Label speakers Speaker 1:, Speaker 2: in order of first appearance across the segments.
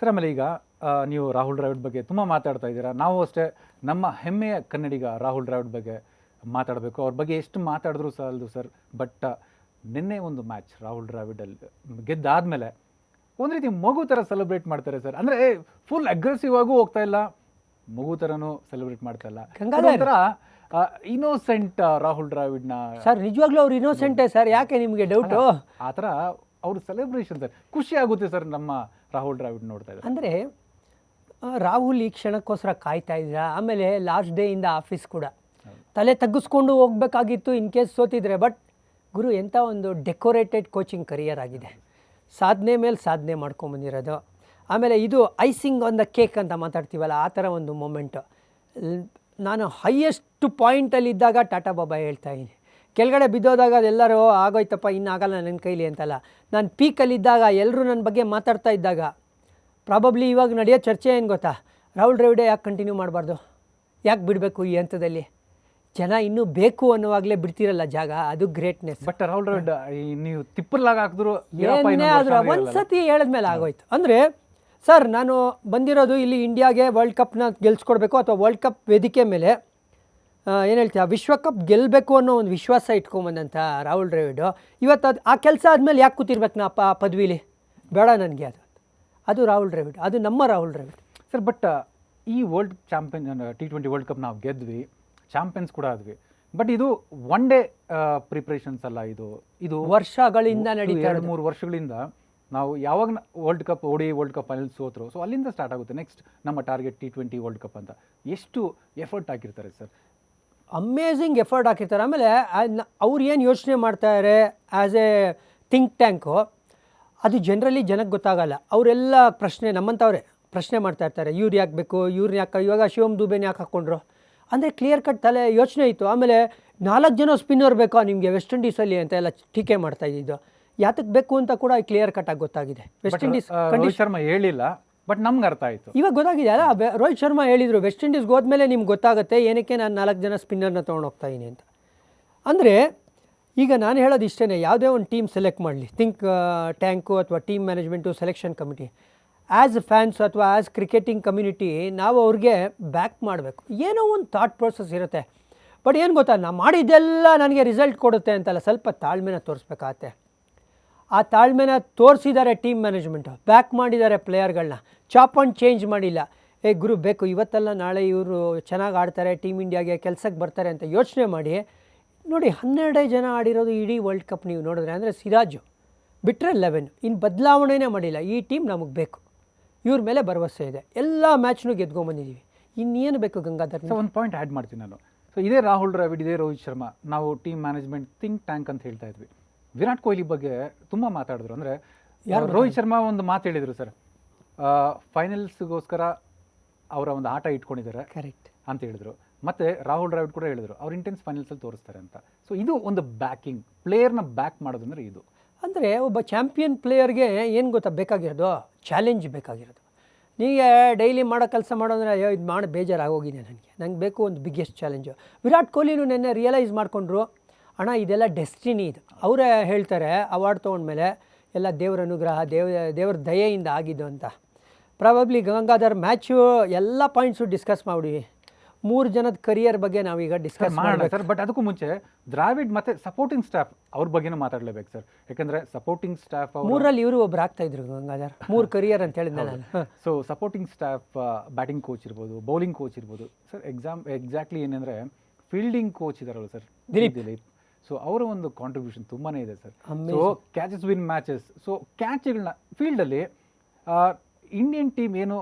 Speaker 1: Sir ಆಮೇಲೆ ಈಗ ನೀವು ರಾಹುಲ್ ದ್ರಾವಿಡ್ ಬಗ್ಗೆ ತುಂಬ ಮಾತಾಡ್ತಾ ಇದ್ದೀರಾ. ನಾವು ಅಷ್ಟೇ ನಮ್ಮ ಹೆಮ್ಮೆಯ ಕನ್ನಡಿಗ ರಾಹುಲ್ ದ್ರಾವಿಡ್ ಬಗ್ಗೆ ಮಾತಾಡಬೇಕು. ಅವ್ರ ಬಗ್ಗೆ ಎಷ್ಟು ಮಾತಾಡಿದ್ರು ಸಾಲದು ಸರ್ ಬಟ್ ನಿನ್ನೆ ಒಂದು ಮ್ಯಾಚ್ ರಾಹುಲ್ ದ್ರಾವಿಡಲ್ಲಿ ಗೆದ್ದಾದ್ಮೇಲೆ ಒಂದು ರೀತಿ ಮಗು ಥರ ಸೆಲೆಬ್ರೇಟ್ ಮಾಡ್ತಾರೆ ಸರ್. ಅಂದರೆ ಫುಲ್ ಅಗ್ರೆಸಿವ್ ಆಗೂ ಹೋಗ್ತಾ ಇಲ್ಲ ಮಗು ಥರನೂ ಸೆಲೆಬ್ರೇಟ್ ಮಾಡ್ತಾ ಇಲ್ಲ.
Speaker 2: ಹಂಗಾದ್ರೆ
Speaker 1: ಒಂಥರ ಇನೋಸೆಂಟ್ ರಾಹುಲ್ ದ್ರಾವಿಡ್ನ
Speaker 2: ಸರ್ ನಿಜವಾಗ್ಲೂ ಅವ್ರು ಇನ್ನೋಸೆಂಟೇ ಸರ್. ಯಾಕೆ ನಿಮಗೆ ಡೌಟು
Speaker 1: ಆ ಥರ ಅವ್ರ ಸೆಲೆಬ್ರೇಷನ್ ಸರ್. ಖುಷಿ ಆಗುತ್ತೆ ಸರ್ ನಮ್ಮ ರಾಹುಲ್ ದ್ರಾವಿಡ್ ನೋಡ್ತಾ ಇದ್ದಾರೆ.
Speaker 2: ಅಂದರೆ ರಾಹುಲ್ ಈ ಕ್ಷಣಕ್ಕೋಸ್ಕರ ಕಾಯ್ತಾ ಇದ್ದೀರಾ? ಆಮೇಲೆ ಲಾಸ್ಟ್ ಡೇಯಿಂದ ಆಫೀಸ್ ಕೂಡ. ತಲೆ ತಗ್ಗಿಸ್ಕೊಂಡು ಹೋಗ್ಬೇಕಾಗಿತ್ತು ಇನ್ ಕೇಸ್ ಸೋತಿದ್ರೆ ಬಟ್ ಗುರು ಎಂಥ ಒಂದು ಡೆಕೋರೇಟೆಡ್ ಕೋಚಿಂಗ್ ಕರಿಯರ್ ಆಗಿದೆ. ಸಾಧನೆ ಮೇಲೆ ಸಾಧನೆ ಮಾಡ್ಕೊಂಬಂದಿರೋದು ಆಮೇಲೆ ಇದು ಐಸಿಂಗ್ ಆನ್ ದ ಕೇಕ್ ಅಂತ ಮಾತಾಡ್ತೀವಲ್ಲ ಆ ಥರ ಒಂದು ಮೂಮೆಂಟು ನಾನು ಹೈಯೆಸ್ಟ್ ಪಾಯಿಂಟಲ್ಲಿದ್ದಾಗ ಟಾಟಾ ಬಾಬಾ ಹೇಳ್ತಾ ಇದ್ದೀನಿ ಕೆಳಗಡೆ ಬಿದ್ದೋದಾಗ ಅದೆಲ್ಲರೂ ಆಗೋಯ್ತಪ್ಪ ಇನ್ನಾಗಲ್ಲ ನನ್ನ ಕೈಲಿ ಅಂತಲ್ಲ. ನಾನು ಪೀಕಲ್ಲಿದ್ದಾಗ ಎಲ್ಲರೂ ನನ್ನ ಬಗ್ಗೆ ಮಾತಾಡ್ತಾ ಇದ್ದಾಗ ಪ್ರಾಬಬ್ಲಿ ಇವಾಗ ನಡೆಯೋ ಚರ್ಚೆ ಏನು ಗೊತ್ತಾ? ರಾಹುಲ್ ದ್ರಾವಿಡೆ ಯಾಕೆ ಕಂಟಿನ್ಯೂ ಮಾಡಬಾರ್ದು? ಯಾಕೆ ಬಿಡಬೇಕು ಈ ಹಂತದಲ್ಲಿ? ಜನ ಇನ್ನೂ ಬೇಕು ಅನ್ನುವಾಗಲೇ ಬಿಡ್ತಿರಲ್ಲ ಜಾಗ ಅದು ಗ್ರೇಟ್ನೆಸ್
Speaker 1: ಬಟ್ ರಾಹುಲ್ ದ್ರಾವಿಡ್ ನೀವು ತಿಪ್ಪರ್ಲಾಗ ಹಾಕಿದ್ರು
Speaker 2: ಏನೇ ಆದ್ರೂ ಒಂದು. ಸತಿ ಹೇಳಿದ್ಮೇಲೆ ಆಗೋಯ್ತು. ಅಂದರೆ ಸರ್ ನಾನು ಬಂದಿರೋದು ಇಲ್ಲಿ ಇಂಡಿಯಾಗೆ ವರ್ಲ್ಡ್ ಕಪ್ನ ಗೆಲ್ಸ್ಕೊಡ್ಬೇಕು ಅಥವಾ ವರ್ಲ್ಡ್ ಕಪ್ ವೇದಿಕೆ ಮೇಲೆ ಏನು ಹೇಳ್ತೀಯ? ವಿಶ್ವಕಪ್ ಗೆಲ್ಲಬೇಕು ಅನ್ನೋ ಒಂದು ವಿಶ್ವಾಸ ಇಟ್ಕೊಂಬಂದಂಥ ರಾಹುಲ್ ದ್ರಾವಿಡು. ಇವತ್ತು ಅದು ಆ ಕೆಲಸ ಆದಮೇಲೆ ಯಾಕೆ ಕೂತಿರ್ಬೇಕು ನಾ ಆ ಪದವಿಲಿ? ಬೇಡ ನನಗೆ ಅದು. ಅದು ರಾಹುಲ್ ದ್ರಾವಿಡ್. ಅದು ನಮ್ಮ ರಾಹುಲ್ ದ್ರಾವಿಡ್.
Speaker 1: ಸರ್ ಬಟ್ ಈ world champion T twenty world cup ನಾವು ಗೆದ್ವಿ. ಚಾಂಪಿಯನ್ಸ್ ಕೂಡ ಆದ್ವಿ. ಬಟ್ ಇದು ಒನ್ ಡೇ ಪ್ರಿಪ್ರೇಷನ್ಸ್ ಅಲ್ಲ ಇದು. ಇದು
Speaker 2: ವರ್ಷಗಳಿಂದ ನಡೀತಾ
Speaker 1: ಎರಡು ಮೂರು ವರ್ಷಗಳಿಂದ ನಾವು ಯಾವಾಗ world cup ODI world cup final ಸೋತ್ರು. So ಅಲ್ಲಿಂದ ಸ್ಟಾರ್ಟ್ ಆಗುತ್ತೆ. ನೆಕ್ಸ್ಟ್ ನಮ್ಮ target T twenty world cup ಅಂತ. ಎಷ್ಟು ಎಫರ್ಟ್ ಹಾಕಿರ್ತಾರೆ ಸರ್?
Speaker 2: ಅಮೇಝಿಂಗ್ ಎಫರ್ಟ್ ಹಾಕಿರ್ತಾರೆ. ಆಮೇಲೆ ಅವ್ರು ಏನು ಯೋಚನೆ ಮಾಡ್ತಾರೆ ಆ್ಯಸ್ ಎ ಥಿಂಕ್ ಟ್ಯಾಂಕು ಅದು ಜನರಲಿ ಜನಕ್ಕೆ ಗೊತ್ತಾಗಲ್ಲ. ಅವರೆಲ್ಲ ಪ್ರಶ್ನೆ ನಮ್ಮಂಥವ್ರೆ ಪ್ರಶ್ನೆ ಮಾಡ್ತಾ ಇರ್ತಾರೆ. ಇವ್ರು ಯಾಕೆ ಬೇಕು? ಇವ್ರನ್ನ ಯಾಕೆ ಇವಾಗ ಶಿವಮ್ ದುಬೆನ ಯಾಕೆ ಹಾಕ್ಕೊಂಡ್ರು? ಅಂದರೆ ಕ್ಲಿಯರ್ ಕಟ್ ತಲೆ ಯೋಚನೆ ಇತ್ತು. ಆಮೇಲೆ ನಾಲ್ಕು ಜನ ಸ್ಪಿನ್ನರ್ ಬೇಕೋ ನಿಮಗೆ ವೆಸ್ಟ್ ಇಂಡೀಸಲ್ಲಿ ಅಂತ ಎಲ್ಲ ಟೀಕೆ ಮಾಡ್ತಾ ಇದ್ದಿದ್ದು. ಯಾತಕ್ಕೆ ಬೇಕು ಅಂತ ಕೂಡ ಕ್ಲಿಯರ್ ಕಟ್ ಆಗಿ ಗೊತ್ತಾಗಿದೆ. ವೆಸ್ಟ್ ಇಂಡೀಸ್
Speaker 1: ಕಂಡೀಶ್ ಶರ್ಮಾ ಹೇಳಿಲ್ಲ. ಬಟ್ ನಮ್ಗೆ ಅರ್ಥ ಆಯಿತು.
Speaker 2: ಇವಾಗ ಗೊತ್ತಾಗಿದೆ, ಅಲ್ಲ ರೋಹಿತ್ ಶರ್ಮಾ ಹೇಳಿದರು ವೆಸ್ಟ್ ಇಂಡೀಸ್ಗೆ ಹೋದ್ಮೇಲೆ ನಿಮ್ಗೆ ಗೊತ್ತಾಗುತ್ತೆ, ಏನಕ್ಕೆ ನಾನು ನಾಲ್ಕು ಜನ ಸ್ಪಿನ್ನರ್ನ ತೊಗೊಂಡು ಹೋಗ್ತಾ ಇದ್ದೀನಿ ಅಂತ. ಅಂದರೆ, ಈಗ ನಾನು ಹೇಳೋದು ಇಷ್ಟೇ ಯಾವುದೇ ಒಂದು ಟೀಮ್ ಸೆಲೆಕ್ಟ್ ಮಾಡಲಿ. ಥಿಂಕ್ ಟ್ಯಾಂಕು ಅಥವಾ team management selection committee as fans ಅಥವಾ ಆ್ಯಸ್ ಕ್ರಿಕೆಟಿಂಗ್ ಕಮ್ಯುನಿಟಿ ನಾವು ಅವ್ರಿಗೆ ಬ್ಯಾಕ್ ಮಾಡಬೇಕು. ಏನೋ ಒಂದು ಥಾಟ್ ಪ್ರೊಸೆಸ್ ಇರುತ್ತೆ. ಬಟ್ ಏನು ಗೊತ್ತಾ, ನಾ ಮಾಡಿದ್ದೆಲ್ಲ ನನಗೆ ರಿಸಲ್ಟ್ ಕೊಡುತ್ತೆ ಅಂತಲ್ಲ, ಸ್ವಲ್ಪ ತಾಳ್ಮೆನ ತೋರಿಸ್ಬೇಕಾಗತ್ತೆ. ಆ ತಾಳ್ಮೆನ ತೋರಿಸಿದ್ದಾರೆ ಟೀಮ್ ಮ್ಯಾನೇಜ್ಮೆಂಟು. ಬ್ಯಾಕ್ ಮಾಡಿದ್ದಾರೆ ಪ್ಲೇಯರ್ಗಳನ್ನ ಚಾಪ್ ಆ್ಯಂಡ್ ಚೇಂಜ್ ಮಾಡಿಲ್ಲ. ಏ ಗುರು, ಬೇಕು, ಇವತ್ತಲ್ಲ ನಾಳೆ ಇವರು ಚೆನ್ನಾಗಿ ಆಡ್ತಾರೆ, ಟೀಮ್ ಇಂಡಿಯಾಗೆ ಕೆಲಸಕ್ಕೆ ಬರ್ತಾರೆ ಅಂತ ಯೋಚನೆ ಮಾಡಿ. ನೋಡಿ, ಹನ್ನೆರಡೇ ಜನ ಆಡಿರೋದು ಇಡೀ ವರ್ಲ್ಡ್ ಕಪ್ ನೀವು ನೋಡಿದ್ರೆ, ಅಂದರೆ ಸಿರಾಜು ಬಿಟ್ಟರೆ ಲೆವೆನ್ ಇನ್ನು ಬದಲಾವಣೆನೇ ಮಾಡಿಲ್ಲ. ಈ ಟೀಮ್ ನಮಗೆ ಬೇಕು. ಇವ್ರ ಮೇಲೆ ಭರವಸೆ ಇದೆ. ಎಲ್ಲ ಮ್ಯಾಚ್ನೂ ಗೆದ್ಕೊಂಬಂದಿದ್ದೀವಿ ಇನ್ನೇನು ಬೇಕು ಗಂಗಾಧರ್
Speaker 1: ಒಂದು ಪಾಯಿಂಟ್ ಆ್ಯಡ್ ಮಾಡ್ತೀನಿ ನಾನು. ಸೊ ಇದೇ ರಾಹುಲ್ ದ್ರಾವಿಡ್, ಇದೇ ರೋಹಿತ್ ಶರ್ಮಾ. ನಾವು ಟೀಮ್ ಮ್ಯಾನೇಜ್ಮೆಂಟ್ ಥಿಂಕ್ ಟ್ಯಾಂಕ್ ಅಂತ ಹೇಳ್ತಾ ಇದ್ವಿ. ವಿರಾಟ್ ಕೊಹ್ಲಿ ಬಗ್ಗೆ ತುಂಬ ಮಾತಾಡಿದ್ರು. ಅಂದರೆ ರೋಹಿತ್ ಶರ್ಮಾ ಒಂದು ಮಾತು ಹೇಳಿದರು ಸರ್. ಫೈನಲ್ಸ್ಗೋಸ್ಕರ ಅವರ ಒಂದು ಆಟ ಇಟ್ಕೊಂಡಿದ್ದಾರೆ
Speaker 2: ಕರೆಕ್ಟ್
Speaker 1: ಅಂತ ಹೇಳಿದರು. ಮತ್ತು ರಾಹುಲ್ ದ್ರಾವಿಡ್ ಕೂಡ ಹೇಳಿದರು ಅವ್ರ ಇಂಟೆನ್ಸ್ ಫೈನಲ್ಸಲ್ಲಿ ತೋರಿಸ್ತಾರೆ ಅಂತ. ಸೊ ಇದು ಒಂದು ಬ್ಯಾಕಿಂಗ್ ಪ್ಲೇಯರ್ನ ಬ್ಯಾಕ್ ಮಾಡೋದಂದ್ರೆ ಇದು.
Speaker 2: ಅಂದರೆ ಒಬ್ಬ ಚಾಂಪಿಯನ್ ಪ್ಲೇಯರ್ಗೆ ಏನು ಗೊತ್ತಾ ಬೇಕಾಗಿರೋದು? ಚಾಲೆಂಜ್ ಬೇಕಾಗಿರೋದು. ನೀಗೆ ಡೈಲಿ ಮಾಡೋ ಕೆಲಸ ಮಾಡೋದ್ರೆ ಅಯ್ಯೋ ಇದು ಮಾಡಿ ಬೇಜಾರಾಗೋಗಿದೆ ನನಗೆ. ನನಗೆ ಬೇಕು ಒಂದು ಬಿಗ್ಗೆಸ್ಟ್ ಚಾಲೆಂಜು ವಿರಾಟ್ ಕೊಹ್ಲಿನೂ ನೆನ್ನೆ ರಿಯಲೈಸ್ ಮಾಡಿಕೊಂಡ್ರು ಅಣ್ಣ ಇದೆಲ್ಲ ಡೆಸ್ಟಿನಿ ಇದು. ಅವರೇ ಹೇಳ್ತಾರೆ ಅವಾರ್ಡ್ ತೊಗೊಂಡ್ಮೇಲೆ ಎಲ್ಲ ದೇವರ ಅನುಗ್ರಹ ದೇವ ದೇವರ ದಯೆಯಿಂದ ಆಗಿದ್ದು ಅಂತ. ಪ್ರಾಬಬ್ಲಿ ಗಂಗಾಧರ್ ಮ್ಯಾಚು ಎಲ್ಲ ಪಾಯಿಂಟ್ಸು ಡಿಸ್ಕಸ್ ಮಾಡಿ. ಮೂರು ಜನದ ಕರಿಯರ್ ಬಗ್ಗೆ ನಾವೀಗ ಡಿಸ್ಕಸ್
Speaker 1: ಮಾಡೋಣ
Speaker 2: ಮಾಡೋಣ
Speaker 1: ಸರ್ ಬಟ್ ಅದಕ್ಕೂ ಮುಂಚೆ ದ್ರಾವಿಡ್ ಮತ್ತೆ ಸಪೋರ್ಟಿಂಗ್ ಸ್ಟಾಫ್ ಅವ್ರ ಬಗ್ಗೆನೂ ಮಾತಾಡಲೇಬೇಕು ಸರ್. ಯಾಕಂದ್ರೆ ಸಪೋರ್ಟಿಂಗ್ ಸ್ಟಾಫ್
Speaker 2: ಮೂರಲ್ಲಿ ಇವರು ಒಬ್ರು ಆಗ್ತಾ ಇದ್ರು ಗಂಗಾಧರ್. ಮೂರು ಕರಿಯರ್ ಅಂತ ಹೇಳಿದ್ದೆ ನಾನು.
Speaker 1: So supporting staff batting coach ಇರ್ಬೋದು ಬೌಲಿಂಗ್ ಕೋಚ್ ಇರ್ಬೋದು. ಸರ್ ಎಕ್ಸಾಮ್ ಎಕ್ಸಾಕ್ಟ್ಲಿ ಏನಂದ್ರೆ ಫೀಲ್ಡಿಂಗ್ ಕೋಚ್ ಇದಾರಲ್ಲ ಸರ್.
Speaker 2: ದಿಲೀಪ್.
Speaker 1: ದಿಲೀಪ್. ಸೊ ಅವರ ಒಂದು ಕಾಂಟ್ರಿಬ್ಯೂಷನ್ ತುಂಬಾ ಇದೆ sir so. Catches win matches so ಕ್ಯಾಚ್ಗಳನ್ನ ಫೀಲ್ಡಲ್ಲಿ ಇಂಡಿಯನ್ ಟೀಮ್ ಏನು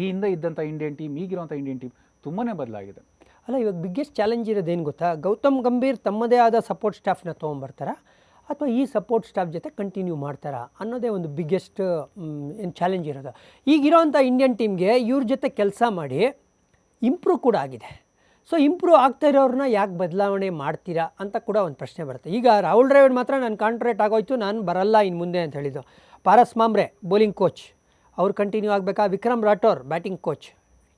Speaker 1: ಈ ಹಿಂದೆ ಇದ್ದಂಥ ಇಂಡಿಯನ್ ಟೀಮ್ ಈಗಿರುವಂಥ ಇಂಡಿಯನ್ ಟೀಮ್ ತುಂಬಾ ಬದಲಾಗಿದೆ.
Speaker 2: ಅಲ್ಲ ಇವಾಗ ಬಿಗ್ಗೆಸ್ಟ್ ಚಾಲೆಂಜ್ ಇರೋದೇನು ಗೊತ್ತಾ? ಗೌತಮ್ ಗಂಭೀರ್ ತಮ್ಮದೇ ಆದ ಸಪೋರ್ಟ್ ಸ್ಟಾಫ್ನ ತೊಗೊಂಬರ್ತಾರಾ? ಅಥವಾ ಈ ಸಪೋರ್ಟ್ ಸ್ಟಾಫ್ ಜೊತೆ ಕಂಟಿನ್ಯೂ ಮಾಡ್ತಾರಾ? ಅನ್ನೋದೇ ಒಂದು ಬಿಗ್ಗೆಸ್ಟ್ ಏನು ಚಾಲೆಂಜ್ ಇರೋದು. ಈಗಿರೋವಂಥ ಇಂಡಿಯನ್ ಟೀಮ್ಗೆ ಇವ್ರ ಜೊತೆ ಕೆಲಸ ಮಾಡಿ ಇಂಪ್ರೂವ್ ಕೂಡ ಆಗಿದೆ. ಸೊ ಇಂಪ್ರೂವ್ ಆಗ್ತಾ ಇರೋರನ್ನ ಯಾಕೆ ಬದಲಾವಣೆ ಮಾಡ್ತೀರಾ ಅಂತ ಕೂಡ ಒಂದು ಪ್ರಶ್ನೆ ಬರುತ್ತೆ. ಈಗ ರಾಹುಲ್ ಡ್ರೈವರ್ ಮಾತ್ರ ನಾನು ಕಾಂಟ್ರಾಕ್ಟ್ ಆಗೋಯ್ತು ನಾನು ಬರಲ್ಲ ಇನ್ನು ಮುಂದೆ ಅಂತ ಹೇಳಿದ್ದು. ಪಾರಸ್ ಮಾಮ್ರೆ ಬೌಲಿಂಗ್ ಕೋಚ್ ಅವ್ರು continue ಆಗಬೇಕಾ? Vikram Rathour batting coach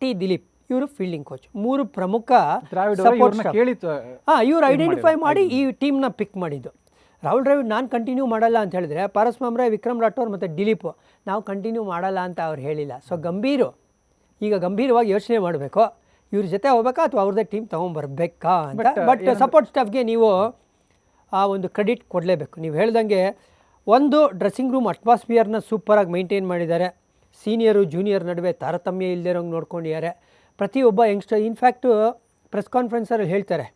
Speaker 2: T Dilip ಇವರು ಫೀಲ್ಡಿಂಗ್ ಕೋಚ್ ಮೂರು ಪ್ರಮುಖ. ಹಾಂ ಇವ್ರು ಐಡೆಂಟಿಫೈ ಮಾಡಿ ಈ ಟೀಮ್ನ ಪಿಕ್ ಮಾಡಿದ್ದು. ರಾಹುಲ್ ದ್ರಾವಿಡ್ ನಾನು ಕಂಟಿನ್ಯೂ ಮಾಡಲ್ಲ ಅಂತ ಹೇಳಿದ್ರೆ ಪಾರಸ್ ಮಾಮ್ರೆ ವಿಕ್ರಮ್ ರಾಠೋರ್ ಮತ್ತು ದಿಲೀಪ್ ನಾವು ಕಂಟಿನ್ಯೂ ಮಾಡಲ್ಲ ಅಂತ ಅವ್ರು ಹೇಳಿಲ್ಲ. ಸೊ ಗಂಭೀರು. ಈಗ ಗಂಭೀರವಾಗಿ ಯೋಚನೆ ಮಾಡಬೇಕು. ಇವ್ರ ಜೊತೆ ಹೋಗ್ಬೇಕಾ ಅಥವಾ ಅವ್ರದ್ದೇ ಟೀಮ್ ತೊಗೊಂಬರ್ಬೇಕಾ ಅಂತ? ಬಟ್ ಸಪೋರ್ಟ್ ಸ್ಟಾಫ್ಗೆ ನೀವು ಆ ಒಂದು ಕ್ರೆಡಿಟ್ ಕೊಡಲೇಬೇಕು. ನೀವು ಹೇಳ್ದಂಗೆ ಒಂದು ಡ್ರೆಸ್ಸಿಂಗ್ ರೂಮ್ ಅಟ್ಮಾಸ್ಫಿಯರ್ನ ಸೂಪರಾಗಿ ಮೈಂಟೈನ್ ಮಾಡಿದ್ದಾರೆ. ಸೀನಿಯರು ಜೂನಿಯರ್ ನಡುವೆ ತಾರತಮ್ಯ ಇಲ್ಲದಿರೋಂಗೆ ನೋಡ್ಕೊಂಡಿದ್ದಾರೆ. ಪ್ರತಿಯೊಬ್ಬ ಯಂಗ್ಸ್ಟರ್ ಇನ್ಫ್ಯಾಕ್ಟು ಪ್ರೆಸ್ ಕಾನ್ಫರೆನ್ಸಲ್ಲಿ ಹೇಳ್ತಾರೆ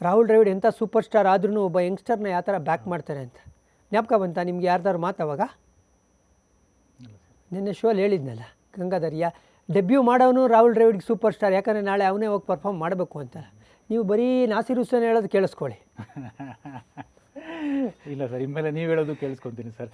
Speaker 2: ರಾಹುಲ್ ದ್ರಾವಿಡ್ ಎಂಥ ಸೂಪರ್ ಸ್ಟಾರ್ ಆದ್ರೂ ಒಬ್ಬ ಯಂಗ್ಸ್ಟರ್ನ ಯಾವ ಥರ ಬ್ಯಾಕ್ ಮಾಡ್ತಾರೆ ಅಂತ. ಜ್ಞಾಪಕ ಬಂತ ನಿಮ್ಗೆ ಯಾರ್ದಾರು ಮಾತು ಅವಾಗ? ನಿನ್ನೆ ಶೋಲ್ಲಿ ಹೇಳಿದ್ನಲ್ಲ ಗಂಗಾಧರ್ಯ ಯಾ ಡೆಬ್ಯೂ ಮಾಡೋನು ರಾಹುಲ್ ದ್ರಾವಿಡ್ಗೆ ಸೂಪರ್ ಸ್ಟಾರ್ ಯಾಕಂದರೆ ನಾಳೆ ಅವನೇ ಹೋಗಿ ಪರ್ಫಾರ್ಮ್ ಮಾಡಬೇಕು ಅಂತ. ನೀವು ಬರೀ ನಾಸಿರ್ ಹುಸೇನ್ ಹೇಳೋದು ಕೇಳಿಸ್ಕೊಳ್ಳಿ.
Speaker 1: ಇಲ್ಲ ಸರ್ ಇನ್ಮೇಲೆ ನೀವು ಹೇಳೋದು ಕೇಳಿಸ್ಕೊತೀನಿ ಸರ್.